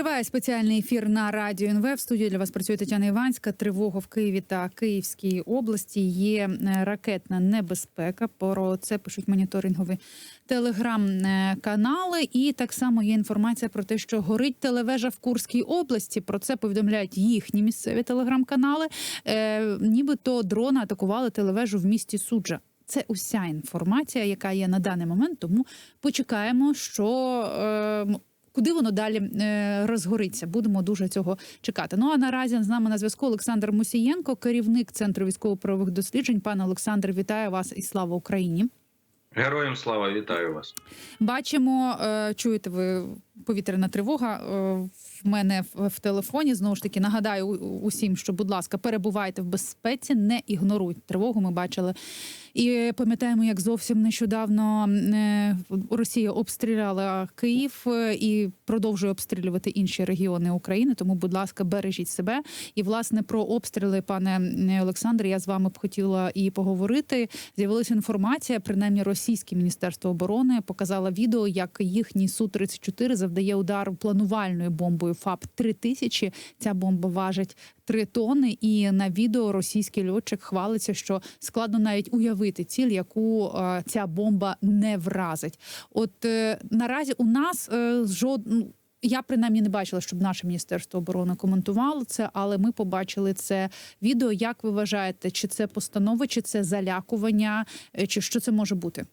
Триває спеціальний ефір на радіо НВ. В студії для вас працює Тетяна Іванська. Тривога в Києві та Київській області є е, ракетна небезпека. Про це пишуть моніторингові телеграм-канали. І так само є інформація про те, що горить телевежа в Курській області. Про це повідомляють їхні місцеві телеграм-канали. Е, нібито дрони атакували телевежу в місті Суджа. Це уся інформація, яка є на даний момент. Тому почекаємо, що е, куди воно далі е, розгориться. Будемо дуже цього чекати. Ну а наразі з нами на зв'язку Олександр Мусієнко, керівник центру військово-правових досліджень. Пане Олександр, вітаю вас і слава Україні. Героям слава, вітаю вас. Бачимо, е, чуєте ви повітряна тривога е, в мене в, в телефоні. Знову ж таки, нагадаю усім, що, будь ласка, перебувайте в безпеці, не ігноруйте тривогу. Ми бачили і пам'ятаємо, як зовсім нещодавно е, Росія обстріляла Київ е, і продовжує обстрілювати інші регіони України. Тому, будь ласка, бережіть себе. І власне про обстріли, пане е, Олександре, я з вами б хотіла і поговорити. З'явилася інформація, принаймні російське міністерство оборони показало відео, як їхній су 34 завдає удар планувальною бомбою ФАП 3000 Ця бомба важить 3 тони. І на відео російський льотчик хвалиться, що складно навіть уявити ціль, яку е, ця бомба не вразить. От е, наразі у нас е, жод... ну, я принаймні не бачила, щоб наше міністерство оборони коментувало це, але ми побачили це відео. Як ви вважаєте, чи це постанова, чи це залякування, чи що це може бути?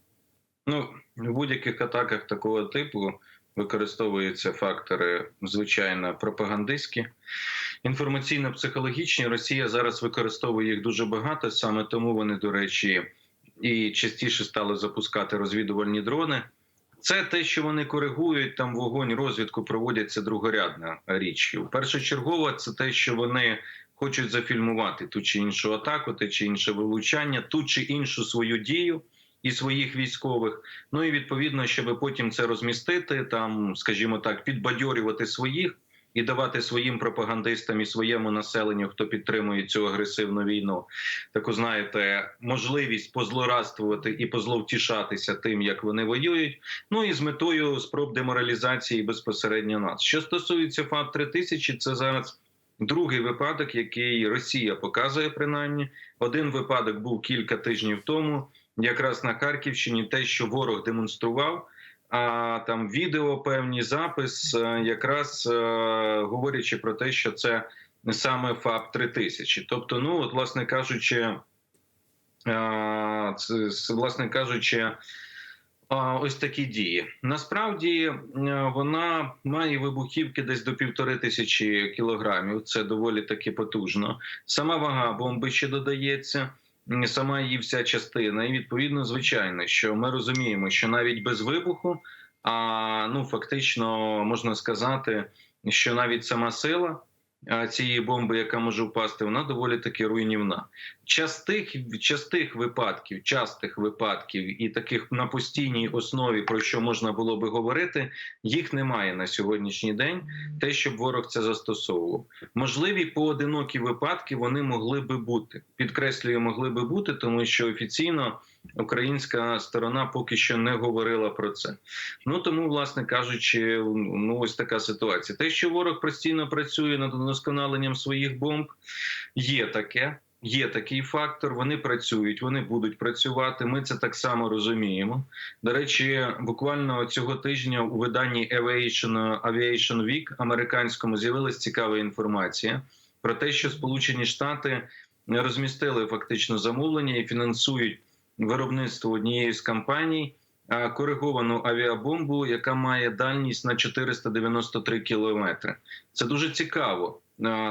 Ну, в будь-яких атаках такого типу використовуються фактори, звичайно, пропагандистські, інформаційно-психологічні. Росія зараз використовує їх дуже багато, саме тому вони, до речі, і частіше стали запускати розвідувальні дрони. Це те, що вони коригують там вогонь, розвідку проводять, це другорядна річ. Першочергово це те, що вони хочуть зафільмувати ту чи іншу атаку, те чи інше вилучання, ту чи іншу свою дію і своїх військових. Ну і відповідно, щоб потім це розмістити, там, скажімо так, підбадьорювати своїх. І давати своїм пропагандистам і своєму населенню, хто підтримує цю агресивну війну, таку знаєте, можливість позлорадствувати і позловтішатися тим, як вони воюють. Ну і з метою спроб деморалізації безпосередньо нас. Що стосується ФАП 3000 це зараз другий випадок, який Росія показує. Принаймні, один випадок був кілька тижнів тому, якраз на Харківщині, те, що ворог демонстрував. А там відео, певні запис, е, якраз е, говорячи про те, що це саме ФАП 3000 Тобто, ну от, власне кажучи, е, це, власне кажучи, ось такі дії. Насправді вона має вибухівки десь до півтори тисячі кілограмів. Це доволі таки потужно. Сама вага бомби ще додається. Сама її вся частина, і відповідно, звичайно, що ми розуміємо, що навіть без вибуху, а ну фактично можна сказати, що навіть сама сила цієї бомби, яка може впасти, вона доволі таки руйнівна. Частих частих випадків, частих випадків і таких на постійній основі, про що можна було би говорити, їх немає на сьогоднішній день. Те, щоб ворог це застосовував, можливі поодинокі випадки вони могли би бути. Підкреслюю, могли би бути, тому що офіційно українська сторона поки що не говорила про це. Ну тому, власне кажучи, ну ось така ситуація. Те, що ворог постійно працює над удосконаленням своїх бомб, є таке. Є такий фактор, вони працюють, вони будуть працювати. Ми це так само розуміємо. До речі, буквально цього тижня у виданні Aviation, Aviation Week американському з'явилася цікава інформація про те, що Сполучені Штати розмістили фактично замовлення і фінансують виробництво однієї з компаній кориговану авіабомбу, яка має дальність на 493 кілометри. Це дуже цікаво,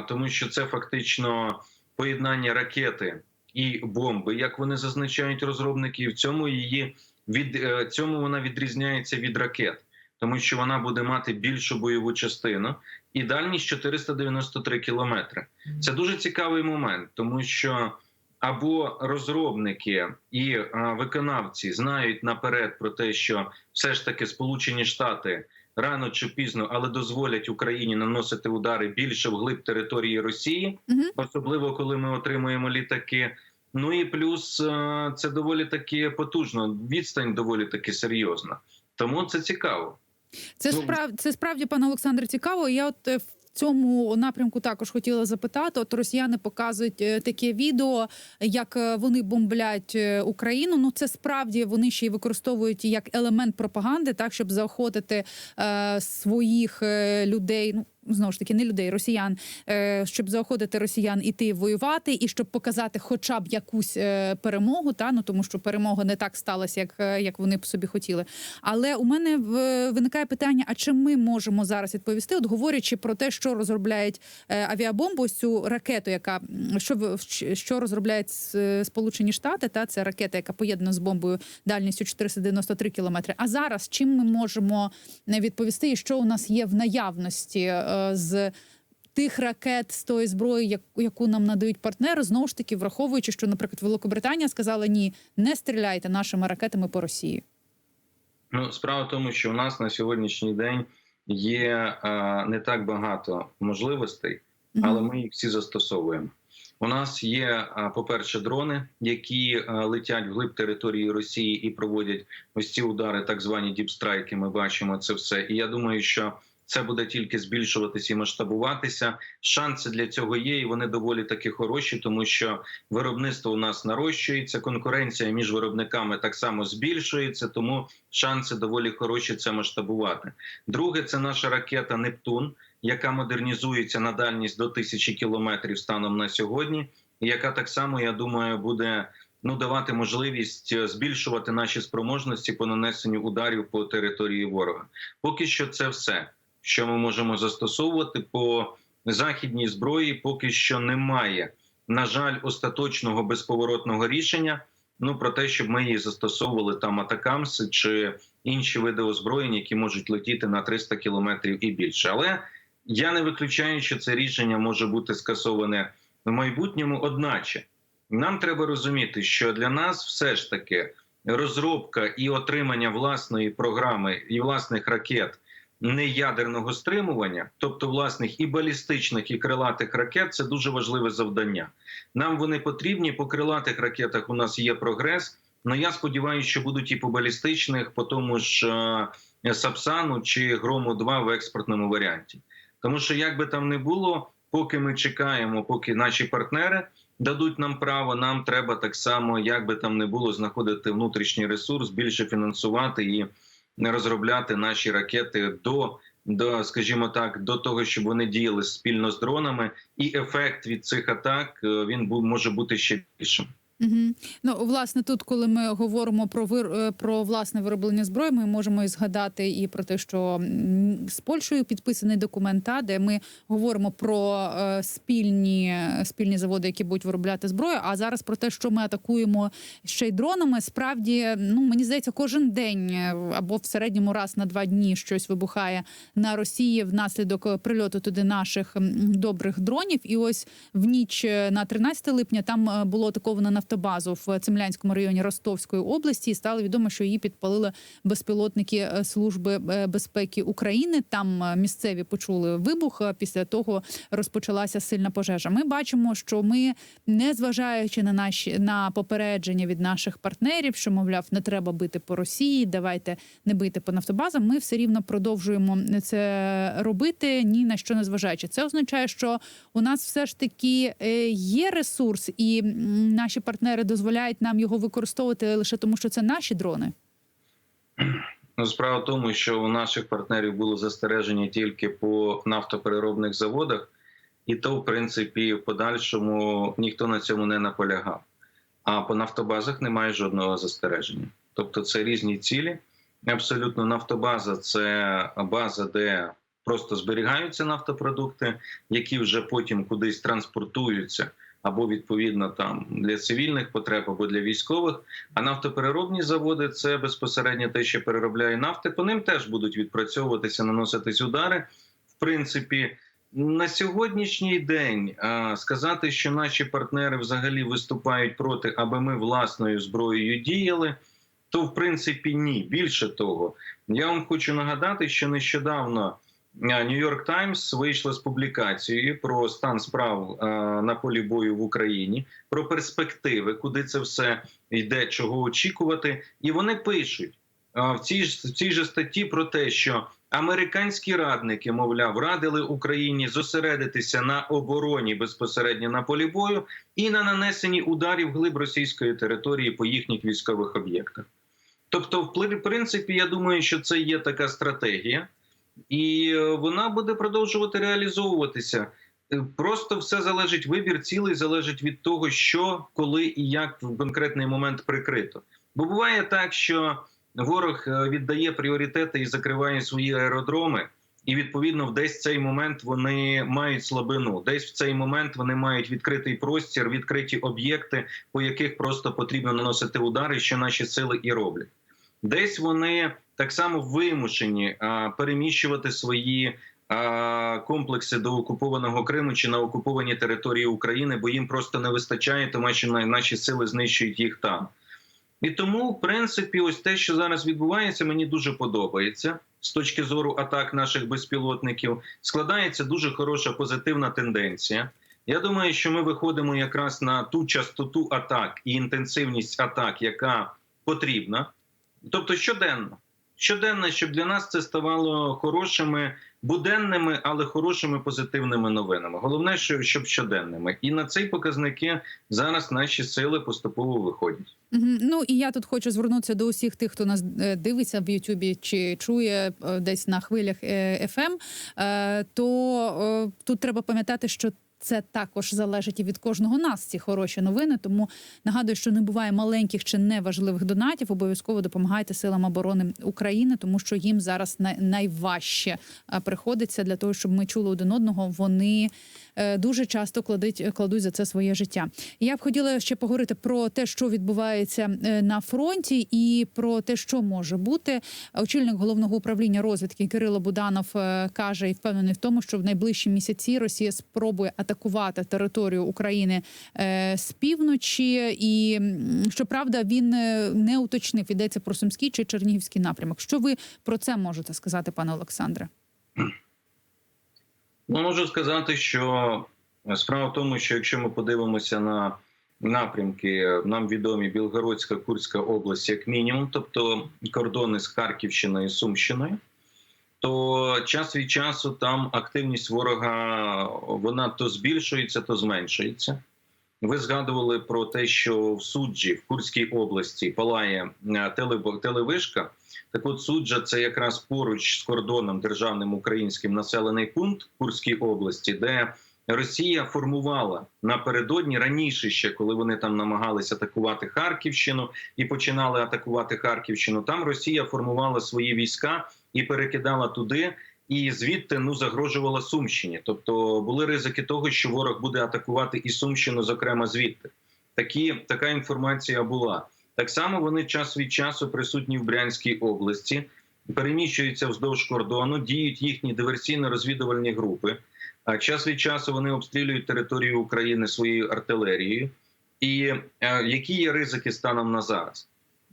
тому що це фактично поєднання ракети і бомби, як вони зазначають розробники, і в цьому її від е, цьому вона відрізняється від ракет, тому що вона буде мати більшу бойову частину і дальність 493 кілометри. Це дуже цікавий момент, тому що або розробники і е, виконавці знають наперед про те, що все ж таки Сполучені Штати рано чи пізно, але дозволять Україні наносити удари більше вглиб території Росії, Угу. особливо коли ми отримуємо літаки. Ну і плюс е, це доволі таки потужно. Відстань доволі таки серйозна. Тому це цікаво. Це Ну, справ це справді, пане Олександре, цікаво. Я от е, цьому напрямку також хотіла запитати. От росіяни показують е, таке відео, як е, вони бомблять е, Україну. Ну це справді вони ще й використовують як елемент пропаганди, так щоб заохотити е, своїх людей. Ну знову ж таки, не людей, росіян, е, щоб заохотити росіян іти воювати, і щоб показати, хоча б якусь е, перемогу. Та ну тому, що перемога не так сталася, як, е, як вони б собі хотіли. Але у мене в- виникає питання: а чи ми можемо зараз відповісти, от говорячи про те, що розробляють авіабомбу, цю ракету, яка що що розробляють Сполучені Штати, та це ракета, яка поєднана з бомбою дальністю 493 кілометри. А зараз чим ми можемо е, відповісти, і що у нас є в наявності з тих ракет з тої зброї, яку нам надають партнери, знову ж таки, враховуючи, що, наприклад, Великобританія сказала ні, не стріляйте нашими ракетами по Росії. Ну, справа в тому, що у нас на сьогоднішній день є е, не так багато можливостей, але ми їх всі застосовуємо. У нас є, е, по-перше, дрони, які е, летять вглиб території Росії і проводять ось ці удари, так звані діпстрайки. Ми бачимо це все. І я думаю, що це буде тільки збільшуватися і масштабуватися. Шанси для цього є, і вони доволі таки хороші, тому що виробництво у нас нарощується, конкуренція між виробниками так само збільшується, тому шанси доволі хороші це масштабувати. Друге, це наша ракета Нептун, яка модернізується на дальність до тисячі кілометрів станом на сьогодні, і яка так само, я думаю, буде. Ну, давати можливість збільшувати наші спроможності по нанесенню ударів по території ворога. Поки що це все, що ми можемо застосовувати по західній зброї. Поки що немає, на жаль, остаточного безповоротного рішення. Ну про те, щоб ми її застосовували там атакамси чи інші види озброєнь, які можуть летіти на 300 кілометрів і більше. Але я не виключаю, що це рішення може бути скасоване в майбутньому. Одначе нам треба розуміти, що для нас все ж таки розробка і отримання власної програми і власних ракет неядерного стримування, тобто власних і балістичних, і крилатих ракет, це дуже важливе завдання. Нам вони потрібні. По крилатих ракетах у нас є прогрес. але я сподіваюся, що будуть і по балістичних, по тому ж е, Сапсану чи Грому 2 в експортному варіанті. Тому що як би там не було, поки ми чекаємо, поки наші партнери дадуть нам право, нам треба так само, як би там не було, знаходити внутрішній ресурс, більше фінансувати і розробляти наші ракети до. До, скажімо так, до того, щоб вони діяли спільно з дронами, і ефект від цих атак е, він був може бути ще більшим. Угу. Ну, власне, тут, коли ми говоримо про вир... е, про власне вироблення зброї, ми можемо і згадати і про те, що з Польщею підписаний документ, та, де ми говоримо про е, спільні, спільні заводи, які будуть виробляти зброю. А зараз про те, що ми атакуємо ще й дронами, справді, ну мені здається, кожен день е, або в середньому раз на два дні щось вибухає на Росії внаслідок прильоту туди наших добрих дронів. І ось в ніч на 13 липня там було атаковано нафтобазу в Цемлянському районі Ростовської області. І стало відомо, що її підпалили безпілотники е, служби е, безпеки України. Там е, місцеві почули вибух. Після того розпочалася сильна пожежа. Ми бачимо, що ми, не зважаючи на наші на попередження від наших партнерів, що мовляв, не треба бити по Росії, давайте не бити по нафтобазам. Ми все рівно продовжуємо це робити, ні на що не зважаючи. Це означає, що у нас все ж таки є ресурс, і наші партнери дозволяють нам його використовувати лише тому, що це наші дрони. Ну, справа в тому, що у наших партнерів було застереження тільки по нафтопереробних заводах, і то, в принципі, в подальшому ніхто на цьому не наполягав. А по нафтобазах немає жодного застереження. Тобто, це різні цілі. Абсолютно, нафтобаза це база, де просто зберігаються нафтопродукти, які вже потім кудись транспортуються. Або відповідно там для цивільних потреб, або для військових. А нафтопереробні заводи це безпосередньо те, що переробляє нафти. По ним теж будуть відпрацьовуватися, наноситись удари. В принципі, на сьогоднішній день сказати, що наші партнери взагалі виступають проти, аби ми власною зброєю діяли. То в принципі ні. Більше того, я вам хочу нагадати, що нещодавно Нью-Йорк Таймс вийшла з публікацією про стан справ на полі бою в Україні, про перспективи, куди це все йде, чого очікувати, і вони пишуть в цій в цій же статті про те, що Американські радники, мовляв, радили Україні зосередитися на обороні безпосередньо на полі бою і на нанесенні ударів глиб російської території по їхніх військових об'єктах. Тобто, в принципі, я думаю, що це є така стратегія, і е, вона буде продовжувати реалізовуватися. Е, Просто все залежить вибір цілий залежить від того, що, коли і як в конкретний момент прикрито. Бо буває так, що ворог е, віддає пріоритети і закриває свої аеродроми, і відповідно в десь цей момент вони мають слабину. Десь в цей момент вони мають відкритий простір, відкриті об'єкти, по яких просто потрібно наносити удари, що наші сили і роблять. Десь вони так само вимушені а, переміщувати свої а, комплекси до окупованого Криму чи на окуповані території України, бо їм просто не вистачає, тому що на- наші сили знищують їх там. І тому, в принципі, ось те, що зараз відбувається, мені дуже подобається з точки зору атак наших безпілотників. Складається дуже хороша позитивна тенденція. Я думаю, що ми виходимо якраз на ту частоту атак і інтенсивність атак, яка потрібна. Тобто щоденно. Щоденно, щоб для нас це ставало хорошими, буденними, але хорошими позитивними новинами. Головне, що- щоб щоденними. І на ці показники зараз наші сили поступово виходять. Ну і я тут хочу звернутися до усіх тих, хто нас е, дивиться в Ютубі чи чує е, десь на хвилях FM, е, То е, тут треба пам'ятати, що. Це також залежить і від кожного нас ці хороші новини. Тому нагадую, що не буває маленьких чи неважливих донатів. Обов'язково допомагайте силам оборони України, тому що їм зараз най- найважче приходиться для того, щоб ми чули один одного. Вони е, дуже часто кладуть, кладуть за це своє життя. Я б хотіла ще поговорити про те, що відбувається е, на фронті, і про те, що може бути. Очільник головного управління розвідки Кирило Буданов е, каже і впевнений в тому, що в найближчі місяці Росія спробує атакувати територію України е, з півночі. І щоправда, він е, не уточнив йдеться про Сумський чи Чернігівський напрямок. Що ви про це можете сказати, пане Олександре? Ну, можу сказати, що справа в тому, що якщо ми подивимося на напрямки, нам відомі Білгородська, Курська область, як мінімум, тобто кордони з Харківщиною і Сумщиною, то час від часу там активність ворога вона то збільшується, то зменшується. Ви згадували про те, що в суджі в Курській області палає е, телевишка. Так от суджа це якраз поруч з кордоном державним українським населений пункт Курській області, де Росія формувала напередодні раніше ще, коли вони там намагалися атакувати Харківщину і починали атакувати Харківщину. Там Росія формувала свої війська і перекидала туди. І звідти ну загрожувала Сумщині. Тобто були ризики того, що ворог буде атакувати і Сумщину, зокрема звідти. Такі така інформація була. Так само вони час від часу присутні в Брянській області, переміщуються вздовж кордону, діють їхні диверсійно-розвідувальні групи. А час від часу вони обстрілюють територію України своєю артилерією. І е, які є ризики станом на зараз?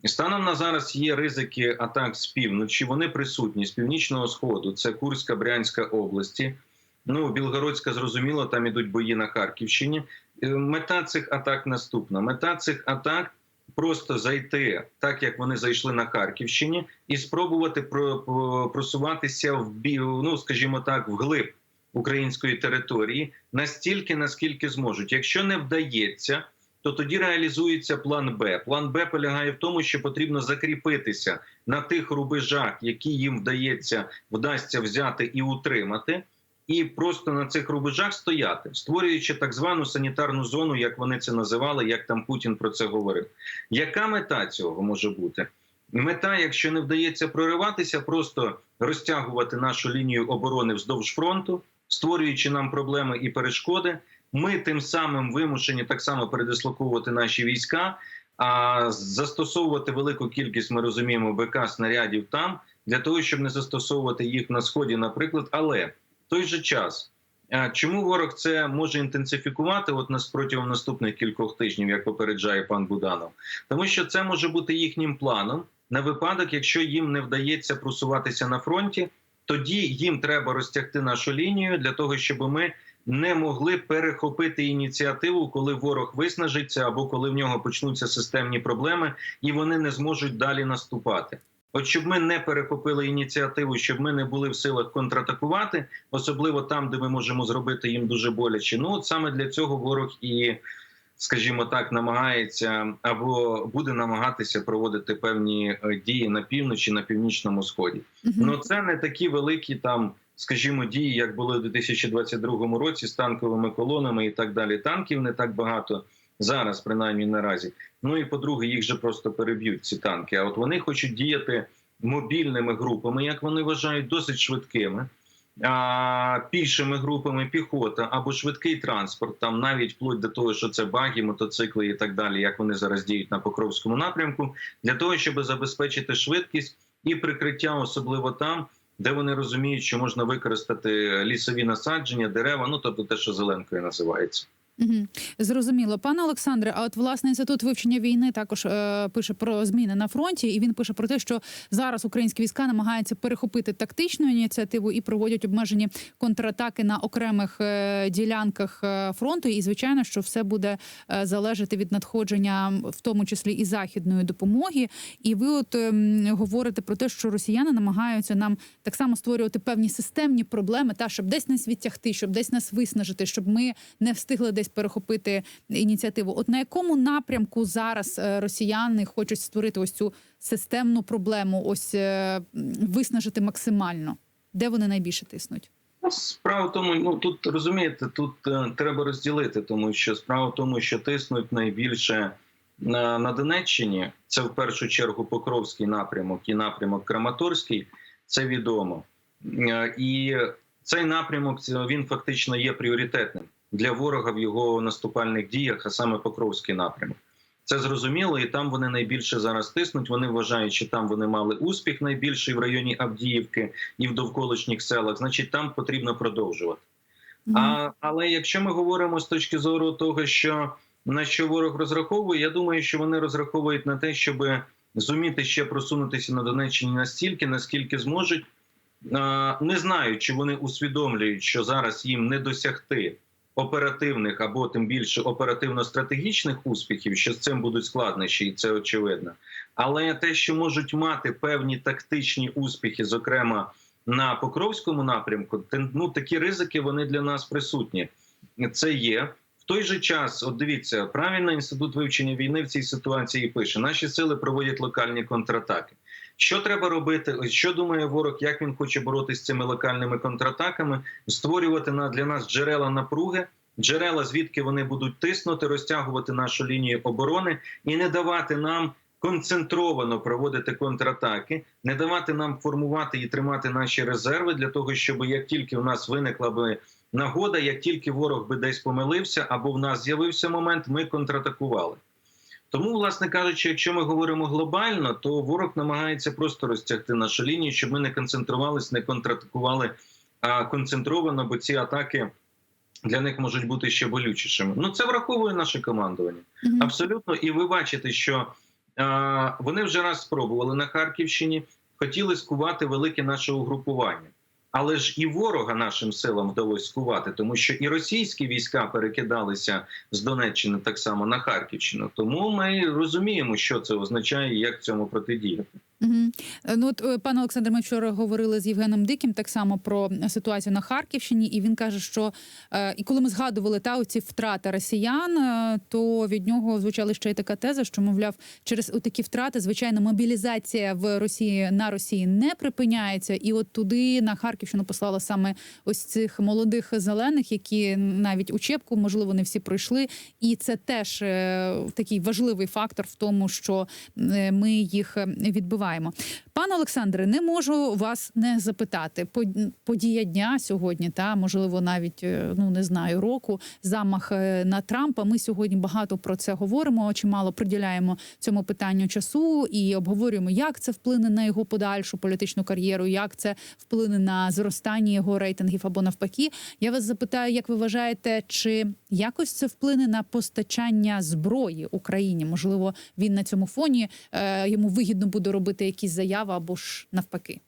Станом на зараз є ризики атак з півночі. Вони присутні з північного сходу. Це Курська, Брянська області. Ну, Білгородська зрозуміло, там ідуть бої на Харківщині. Е, Мета цих атак наступна: мета цих атак просто зайти, так як вони зайшли на Харківщині, і спробувати про- про- просуватися в ну, скажімо так, вглиб української території настільки, наскільки зможуть. Якщо не вдається, то тоді реалізується план Б. План Б полягає в тому, що потрібно закріпитися на тих рубежах, які їм вдається вдасться взяти і утримати. І просто на цих рубежах стояти, створюючи так звану санітарну зону, як вони це називали, як там Путін про це говорив. Яка мета цього може бути? Мета, якщо не вдається прориватися, просто розтягувати нашу лінію оборони вздовж фронту, створюючи нам проблеми і перешкоди. Ми тим самим вимушені так само передислоковувати наші війська, а застосовувати велику кількість, ми розуміємо, БК снарядів там для того, щоб не застосовувати їх на сході, наприклад. Але в той же час, чому ворог це може інтенсифікувати? От нас протягом наступних кількох тижнів, як попереджає пан Буданов, тому що це може бути їхнім планом на випадок, якщо їм не вдається просуватися на фронті. Тоді їм треба розтягти нашу лінію для того, щоб ми не могли перехопити ініціативу, коли ворог виснажиться або коли в нього почнуться системні проблеми, і вони не зможуть далі наступати. От щоб ми не перехопили ініціативу, щоб ми не були в силах контратакувати, особливо там, де ми можемо зробити їм дуже боляче. Ну от саме для цього ворог і, скажімо так, намагається або буде намагатися проводити певні е, дії на півночі, на північному сході. Ну це не такі великі там, скажімо, дії, як були у 2022 році з танковими колонами і так далі. Танків не так багато зараз, принаймні наразі. Ну і по-друге, їх же просто переб'ють ці танки. А от вони хочуть діяти мобільними групами, як вони вважають, досить швидкими. А, пішими групами піхота або швидкий транспорт, там навіть вплоть до того, що це баги, мотоцикли і так далі, як вони зараз діють на Покровському напрямку, для того, щоб забезпечити швидкість і прикриття, особливо там, де вони розуміють, що можна використати лісові насадження, дерева, ну тобто те, що зеленкою називається. Мгм. Зрозуміло, пане Олександре. А от власне інститут вивчення війни також е, пише про зміни на фронті, і він пише про те, що зараз українські війська намагаються перехопити тактичну ініціативу і проводять обмежені контратаки на окремих е, ділянках е, фронту. І звичайно, що все буде е, залежати від надходження, в тому числі і західної допомоги. І ви от ем, говорите про те, що росіяни намагаються нам так само створювати певні системні проблеми, та щоб десь нас відтягти, щоб десь нас виснажити, щоб ми не встигли десь перехопити ініціативу. От на якому напрямку зараз е, росіяни хочуть створити ось цю системну проблему, ось е, виснажити максимально? Де вони найбільше тиснуть? Ну, Справа в тому, ну тут розумієте, тут е, треба розділити, тому що справа в тому, що тиснуть найбільше на, на Донеччині. Це в першу чергу Покровський напрямок і напрямок Краматорський. Це відомо. Е, І цей напрямок він фактично є пріоритетним для ворога в його наступальних діях, а саме Покровський напрямок. Це зрозуміло, і там вони найбільше зараз тиснуть. Вони вважають, що там вони мали успіх найбільший в районі Авдіївки і в довколишніх селах. Значить, там потрібно продовжувати. А, але якщо ми говоримо з точки зору того, що на що ворог розраховує, я думаю, що вони розраховують на те, щоб зуміти ще просунутися на Донеччині настільки, наскільки зможуть. А, Не знаю, чи вони усвідомлюють, що зараз їм не досягти оперативних або тим більше оперативно-стратегічних успіхів, що з цим будуть складнощі, і це очевидно. Але те, що можуть мати певні тактичні успіхи, зокрема на Покровському напрямку, ну такі ризики вони для нас присутні. Це є. В той же час, от дивіться, правильно інститут вивчення війни в цій ситуації пише: наші сили проводять локальні контратаки. Що треба робити? Що думає ворог? Як він хоче боротися з цими локальними контратаками? Створювати на для нас джерела напруги, джерела, звідки вони будуть тиснути, розтягувати нашу лінію оборони і не давати нам концентровано проводити контратаки, не давати нам формувати і тримати наші резерви для того, щоб як тільки в нас виникла би нагода, як тільки ворог би десь помилився або в нас з'явився момент, ми контратакували. Тому, власне кажучи, якщо ми говоримо глобально, то ворог намагається просто розтягти нашу лінію, щоб ми не концентрувалися, не контратакували а концентровано, бо ці атаки для них можуть бути ще болючішими. Ну це враховує наше командування. Мгм. Абсолютно, і ви бачите, що е, вони вже раз спробували на Харківщині, хотіли скувати велике наше угрупування. Але ж і ворога нашим силам вдалося скувати, тому що і російські війська перекидалися з Донеччини так само на Харківщину. Тому ми розуміємо, що це означає і як цьому протидіяти. Е, Ну, от, е, пане Олександре, ми вчора говорили з Євгеном Диким так само про ситуацію на Харківщині, і він каже, що е, і коли ми згадували та оці втрати росіян, е, то від нього звучала ще й така теза, що мовляв, через такі втрати, звичайно, мобілізація в Росії на Росії не припиняється, і от туди на Харківщину послала саме ось цих молодих зелених, які навіть учебку, можливо, не всі пройшли, і це теж е, такий важливий фактор в тому, що е, ми їх е, відбиваємо. Пане Олександре, не можу вас не запитати. По- Подія дня сьогодні, та можливо, навіть е, ну не знаю року, замах е, на Трампа. Ми сьогодні багато про це говоримо. Чимало приділяємо цьому питанню часу і обговорюємо, як це вплине на його подальшу політичну кар'єру, як це вплине на зростання його рейтингів або навпаки. Я вас запитаю, як ви вважаєте, чи якось це вплине на постачання зброї Україні? Можливо, він на цьому фоні е, йому вигідно буде робити якісь заяви або ж навпаки.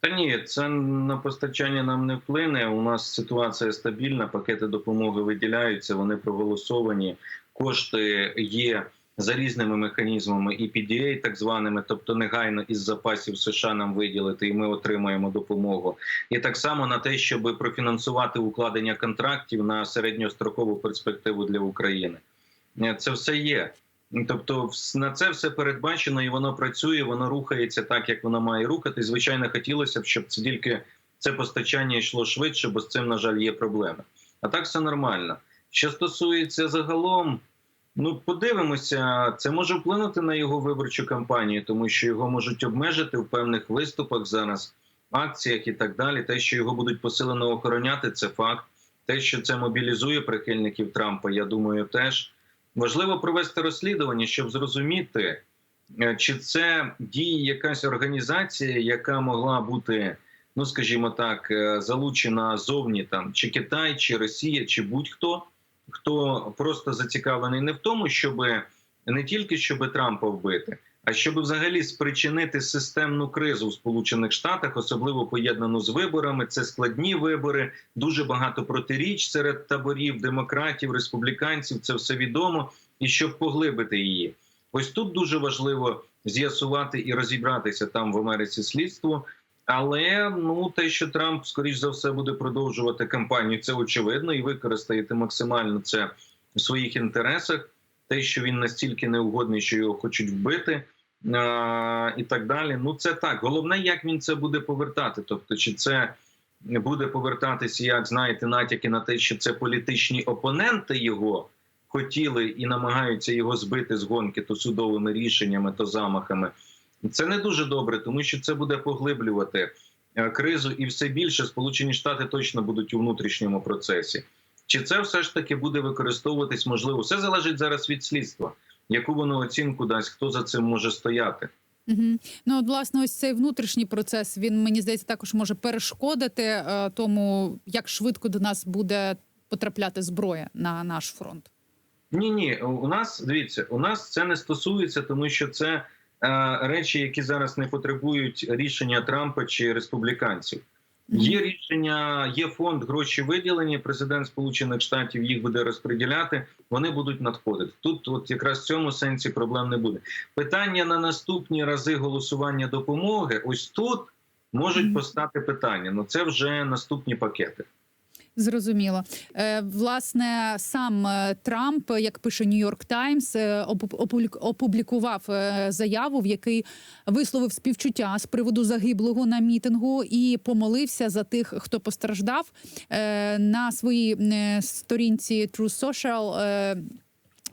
Та ні, це на постачання нам не вплине. У нас ситуація стабільна, пакети допомоги виділяються, вони проголосовані, кошти є за різними механізмами і PDA, так званими, тобто негайно із запасів США нам виділити, і ми отримаємо допомогу. І так само на те, щоб профінансувати укладення контрактів на середньострокову перспективу для України. Е, Це все є. Тобто, на це все передбачено і воно працює, воно рухається так, як воно має рухати. Звичайно, хотілося б, щоб це тільки це постачання йшло швидше, бо з цим, на жаль, є проблеми. А так все нормально. Що стосується загалом, ну подивимося, це може вплинути на його виборчу кампанію, тому що його можуть обмежити в певних виступах зараз, акціях і так далі. Те, що його будуть посилено охороняти, це факт. Те, що це мобілізує прихильників Трампа, я думаю, теж важливо провести розслідування, щоб зрозуміти, е, чи це діє якась організація, яка могла бути, ну скажімо так, е, залучена зовні там чи Китай, чи Росія, чи будь-хто, хто просто зацікавлений не в тому, щоб не тільки щоб Трампа вбити, а щоб взагалі спричинити системну кризу в Сполучених Штатах, особливо поєднану з виборами. Це складні вибори, дуже багато протиріч серед таборів, демократів, республіканців. Це все відомо, і щоб поглибити її. Ось тут дуже важливо з'ясувати і розібратися там в Америці слідство. Але ну те, що Трамп скоріш за все буде продовжувати кампанію, це очевидно, і використаєте максимально це в своїх інтересах. Те, що він настільки неугодний, що його хочуть вбити, і так далі. Ну це так. Головне, як він це буде повертати. Тобто, чи це буде повертатися, як знаєте, натяки на те, що це політичні опоненти його хотіли і намагаються його збити з гонки то судовими рішеннями, то замахами. Це не дуже добре, тому що це буде поглиблювати е, кризу, і все більше Сполучені Штати точно будуть у внутрішньому процесі. Чи це все ж таки буде використовуватись можливо? Все залежить зараз від слідства, яку воно оцінку дасть, хто за цим може стояти. Угу. Ну, от, власне, ось цей внутрішній процес він мені здається також може перешкодити е, тому, як швидко до нас буде потрапляти зброя на наш фронт. Ні, ні, у нас дивіться, у нас це не стосується, тому що це е, речі, які зараз не потребують рішення Трампа чи республіканців. Є рішення, є фонд, гроші виділені. Президент Сполучених Штатів їх буде розподіляти. Вони будуть надходити. Тут, от якраз в цьому сенсі, проблем не буде. Питання на наступні рази голосування допомоги. Ось тут можуть постати питання. Ну це вже наступні пакети. Зрозуміло. Е, власне, сам е, Трамп, як пише Нью-Йорк Таймс, е, опублікував е, заяву, в якій висловив співчуття з приводу загиблого на мітингу і помолився за тих, хто постраждав Е, на своїй е, сторінці True Social.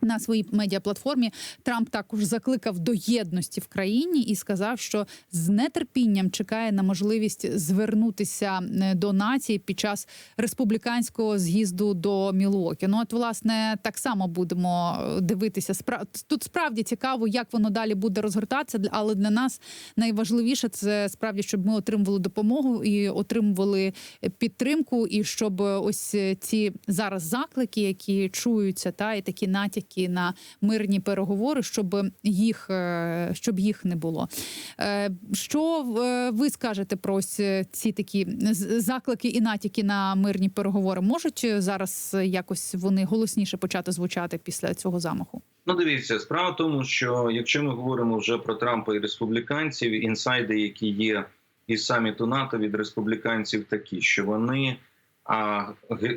Е, на своїй медіаплатформі Трамп також закликав до єдності в країні і сказав, що з нетерпінням чекає на можливість звернутися е, до нації під час республіканського з'їзду до Мілуокі. Ну от власне так само будемо е, дивитися. Тут справді цікаво, як воно далі буде розгортатися. Але для нас найважливіше це справді, щоб ми отримували допомогу і отримували підтримку, і щоб ось ці зараз заклики, які чуються, та і такі натяки на мирні переговори, щоб їх е, щоб їх не було. Е, Що е, ви скажете про ось ці такі заклики і натяки на мирні переговори? Можуть зараз якось вони голосніше почати звучати після цього замаху? Ну, дивіться, справа в тому, що якщо ми говоримо вже про Трампа і республіканців, інсайди, які є із саміту НАТО від республіканців, такі, що вони а,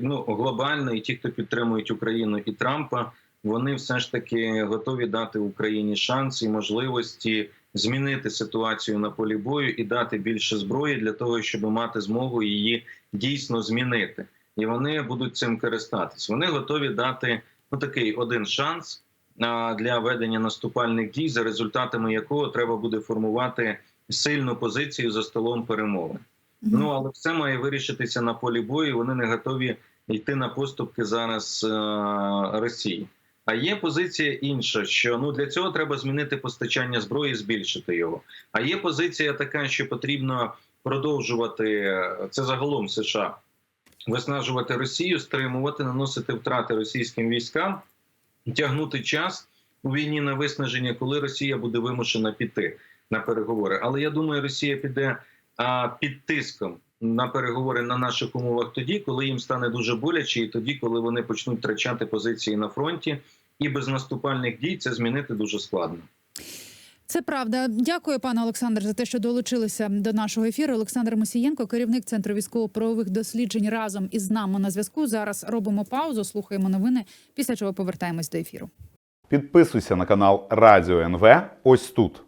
ну, глобально, і ті, хто підтримують Україну і Трампа, вони все ж таки готові дати Україні шанс і можливості змінити ситуацію на полі бою і дати більше зброї для того, щоб мати змогу її дійсно змінити. І вони будуть цим користатись. Вони готові дати ну такий один шанс для ведення наступальних дій, за результатами якого треба буде формувати сильну позицію за столом перемовин. Ну але все має вирішитися на полі бою. Вони не готові йти на поступки зараз е, Росії. А є позиція інша, що ну для цього треба змінити постачання зброї, збільшити його. А є позиція така, що потрібно продовжувати це загалом США, виснажувати Росію, стримувати, наносити втрати російським військам, тягнути час у війні на виснаження, коли Росія буде вимушена піти на переговори. Але я думаю, Росія піде а, під тиском на переговори на наших умовах тоді, коли їм стане дуже боляче, і тоді, коли вони почнуть втрачати позиції на фронті, і без наступальних дій це змінити дуже складно. Це правда. Дякую, пане Олександр, за те, що долучилися до нашого ефіру. Олександр Мосієнко, керівник центру військово-правових досліджень, разом із нами на зв'язку. Зараз робимо паузу, слухаємо новини. Після чого повертаємось до ефіру. Підписуйся на канал Радіо НВ ось тут.